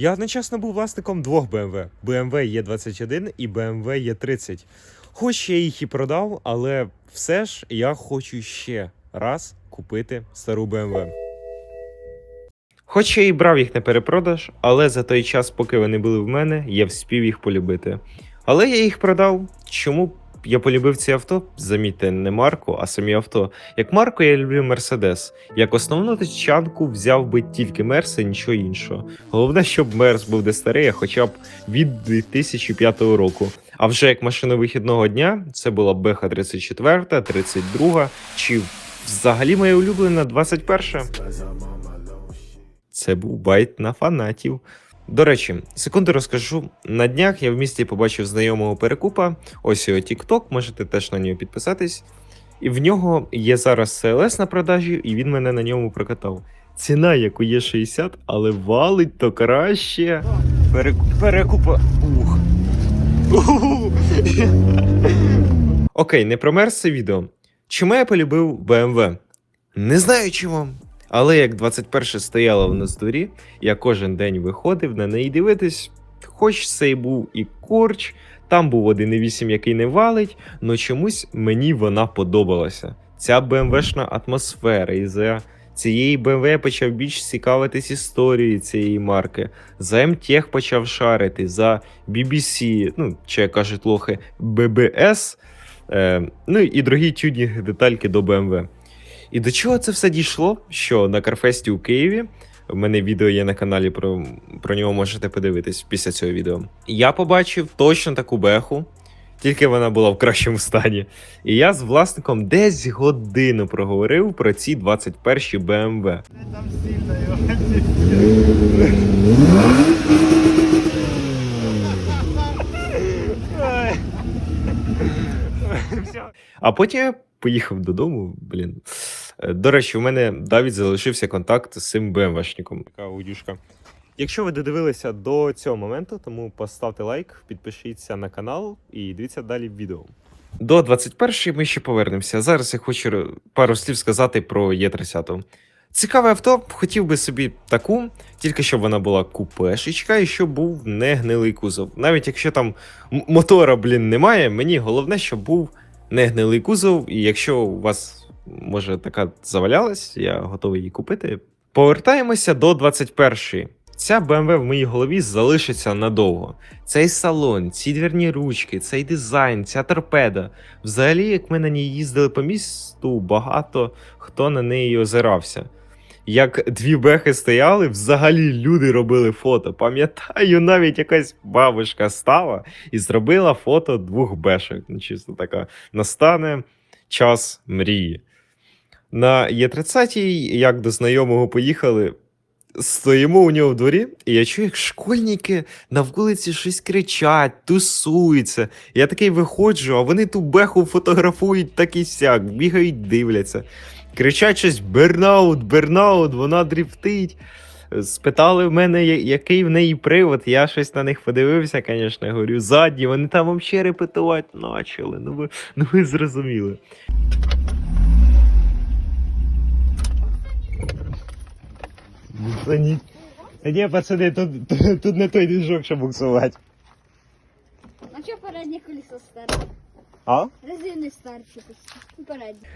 Я одночасно був власником двох BMW – BMW E21 і BMW E30. Хоч я їх і продав, але все ж я хочу ще раз купити стару BMW. Хоч я і брав їх на перепродаж, але за той час, поки вони були в мене, я вспів їх полюбити. Але я їх продав. Чому я полюбив ці авто? Замітьте, не марку, а самі авто. Як марку я люблю Мерседес. Як основну тачанку взяв би тільки Мерс і нічого іншого. Головне, щоб Мерс був де старий, а хоча б від 2005 року. А вже як машина вихідного дня, це була Беха 34, 32 чи взагалі моя улюблена 21. Це був байт на фанатів. До речі, секунду розкажу. На днях я в місті побачив знайомого перекупа. Ось його TikTok, можете теж на нього підписатись. І в нього є зараз CLS на продажі, і він мене на ньому прокатав. Ціна, як у Є60, але валить то краще. Переку... Перекупа. Ух. Окей, не промерз це відео. Чому я полюбив BMW? Не знаю чому. Але як 21 стояла в нас дворі, я кожен день виходив на неї дивитись. Хоч це й був і корч, там був 1.8, який не валить, але чомусь мені вона подобалася. Ця БМВшна атмосфера, і за цієї БМВ я почав більш цікавитись історією цієї марки. За МТЕХ почав шарити, за BBC, ну, чи як кажуть лохи, BBS, е, ну і другі тюнінг детальки до BMW. І до чого це все дійшло? Що на Карфесті у Києві в мене відео є на каналі, про, про нього можете подивитись після цього відео. Я побачив точно таку беху, тільки вона була в кращому стані. І я з власником десь годину проговорив про ці 21 BMW. Там сильно. А потім я поїхав додому. Блін. Е, До речі, у мене навіть залишився контакт з цим БМВшником. Така аудюшка. Якщо ви додивилися до цього моменту, тому поставте лайк, підпишіться на канал і дивіться далі відео. До 21-ї ми ще повернемося. Зараз я хочу пару слів сказати про Є30. Цікаве авто, хотів би собі таку, тільки щоб вона була купешечка і щоб був не гнилий кузов. Навіть якщо там мотора, блін, немає, мені головне, щоб був не гнилий кузов, і якщо у вас може така завалялась, я готовий її купити. Повертаємося до 21-ї. Ця BMW в моїй голові залишиться надовго. Цей салон, ці двірні ручки, цей дизайн, ця торпеда. Взагалі, як ми на ній їздили по місту, багато хто на неї озирався. Як дві бехи стояли, взагалі люди робили фото. Пам'ятаю, навіть якась бабушка стала і зробила фото двох бешок. Ну, чисто така настане час мрії. На Є30, як до знайомого поїхали, стоїмо у нього в дворі, і я чую, як школьники на вулиці щось кричать, тусуються. Я такий виходжу, а вони ту беху фотографують так і сяк, бігають, дивляться. Кричать щось бернаут, бернаут, вона дріфтить. Спитали в мене, який в неї привод. Я щось на них подивився, звісно, говорю, задні, вони там взагалі репетувати почали. Ну ви, ну ви зрозуміли. Та ні. Та ні, пацани, тут, тут, тут не той движок, щоб буксувати. А чого переднє колесо старе? А? Резини старші.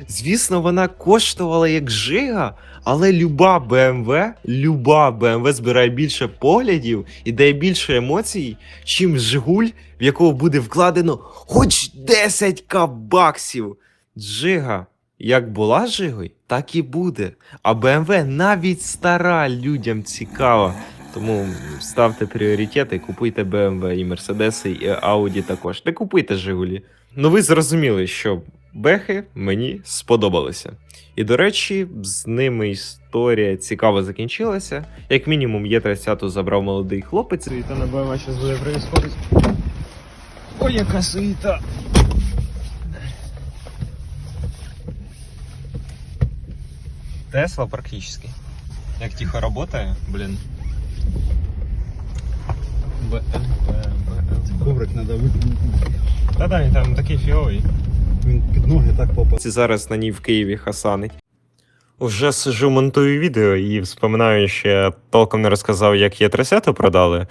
Звісно, вона коштувала як жига, але люба BMW, люба BMW збирає більше поглядів і дає більше емоцій, чим Жигуль, в якого буде вкладено хоч 10к баксів. Джига, як була жигою, так і буде. А BMW навіть стара людям цікава. Тому ставте пріоритети, купуйте BMW і Mercedes, і Audi також. Не купуйте Жигулі. Ну ви зрозуміли, що бехи мені сподобалися. І до речі, з ними історія цікаво закінчилася. Як мінімум, є 30 забрав молодий хлопець. Суєта на БМА зараз буде происходить. Ой, яка суєта. Тесла практически. Як тихо работає, блін. Коврик треба викинути. Та да, він там такий фіовий. Він під ноги так попав. Ці зараз на ній в Києві хасанить. Уже сижу, монтую відео і вспоминаю, що я толком не розказав, як є 30 продали.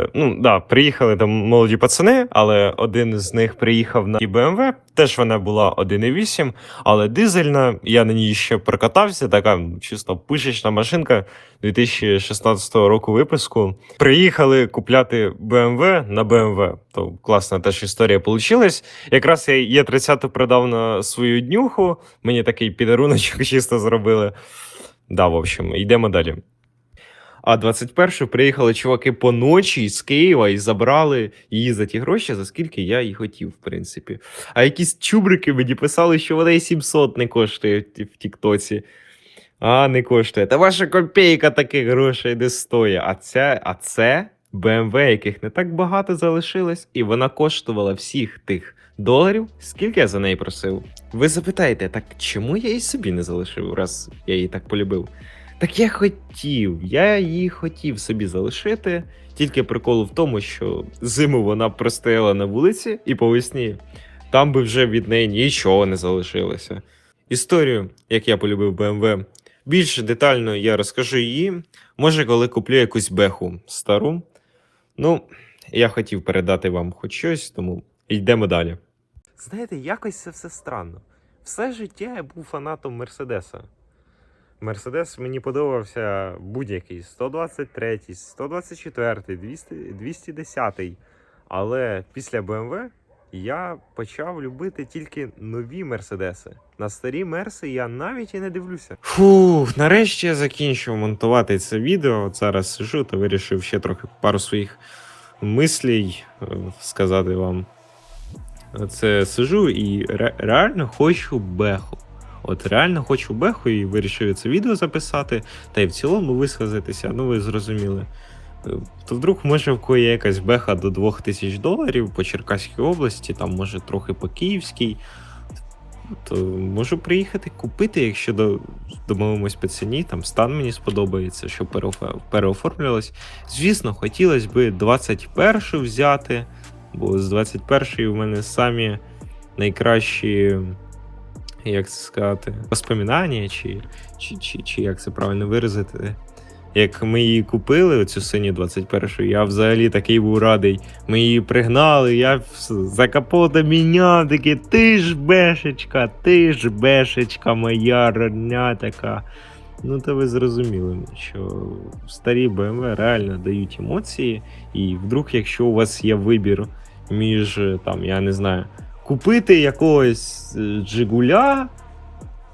Е, Ну, да, приїхали там молоді пацани, але один з них приїхав на BMW, теж вона була 1.8, але дизельна. Я на ній ще прокатався, така чисто пишечна машинка 2016 року випуску. Приїхали купляти BMW на BMW. То класна теж історія вийшла. Якраз я Е30 продав на свою днюху. Мені такий підаруночок чисто зробили. Да, в общем, йдемо далі. А 21 приїхали чуваки по ночі з Києва і забрали її за ті гроші, за скільки я і хотів, в принципі. А якісь чубрики мені писали, що вона і 700 не коштує в Тіктоці. А, не коштує. Та ваша копійка таких грошей не стоїть. А це, а це BMW, яких не так багато залишилось, і вона коштувала всіх тих доларів, скільки я за неї просив. Ви запитаєте, так чому я її собі не залишив, раз я її так полюбив? Так я хотів, я її хотів собі залишити. Тільки прикол в тому, що зиму вона простояла на вулиці, і по весні там би вже від неї нічого не залишилося. Історію, як я полюбив BMW, більш детально я розкажу її. Може, коли куплю якусь беху стару. Ну, я хотів передати вам хоч щось, тому йдемо далі. Знаєте, якось це все странно. Все життя я був фанатом Мерседеса. Мерседес мені подобався будь-який 123, 124, 200, 210. Але після BMW я почав любити тільки нові Мерседеси. На старі Мерси я навіть і не дивлюся. Фух, нарешті я закінчив монтувати це відео. Зараз сижу та вирішив ще трохи пару своїх мислій е, сказати вам. Це сижу і ре- реально хочу беху. От реально хочу беху і вирішив це відео записати, та й в цілому висказатися. Ну, ви зрозуміли. То вдруг може в кої якась беха до 2000 доларів по Черкаській області, там може трохи по Київській. То можу приїхати купити, якщо до, домовимось по ціні, там стан мені сподобається, переоф- переоформлювалось. Звісно, хотілося б 21 взяти, бо з 21 в мене самі найкращі, як це сказати, воспоминання, чи, чи, чи, чи як це правильно виразити. Як ми її купили, оцю синю 21-ю, я взагалі такий був радий. Ми її пригнали, я за капота міняв, такий, ти ж бешечка, ти ж бешечка моя родня така. Ну, то ви зрозуміли, що старі BMW реально дають емоції, і вдруг, якщо у вас є вибір між, там, я не знаю, купити якогось е, Джигуля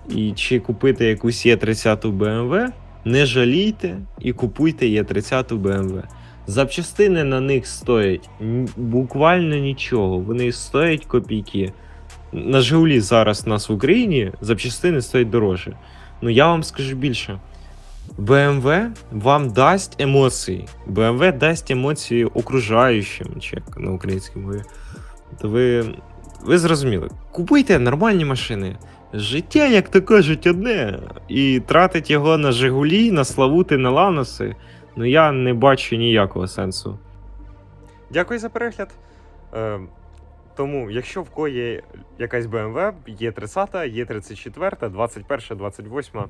і чи купити якусь Е30 BMW, не жалійте і купуйте Е30 BMW. Запчастини на них стоять буквально нічого. Вони стоять копійки. На Жигулі зараз у нас в Україні запчастини стоять дорожче. Ну я вам скажу більше. BMW вам дасть емоції. BMW дасть емоції окружаючим, чи як на українській мові. То ви, ви зрозуміли. Купуйте нормальні машини. Життя, як то кажуть, одне. І тратить його на Жигулі, на Славути, на Ланоси. Ну я не бачу ніякого сенсу. Дякую за перегляд. Е, тому, якщо в кого є якась BMW, є 30, є 34, 21, 28,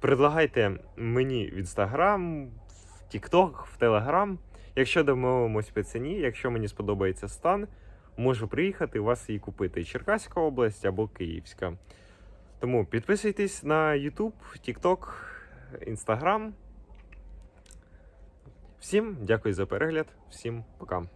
предлагайте мені в Instagram, в TikTok, в Telegram. Якщо домовимось по ціні, якщо мені сподобається стан, можу приїхати вас і купити. Черкаська область або Київська. Тому підписуйтесь на YouTube, TikTok, Instagram. Всім дякую за перегляд, всім пока.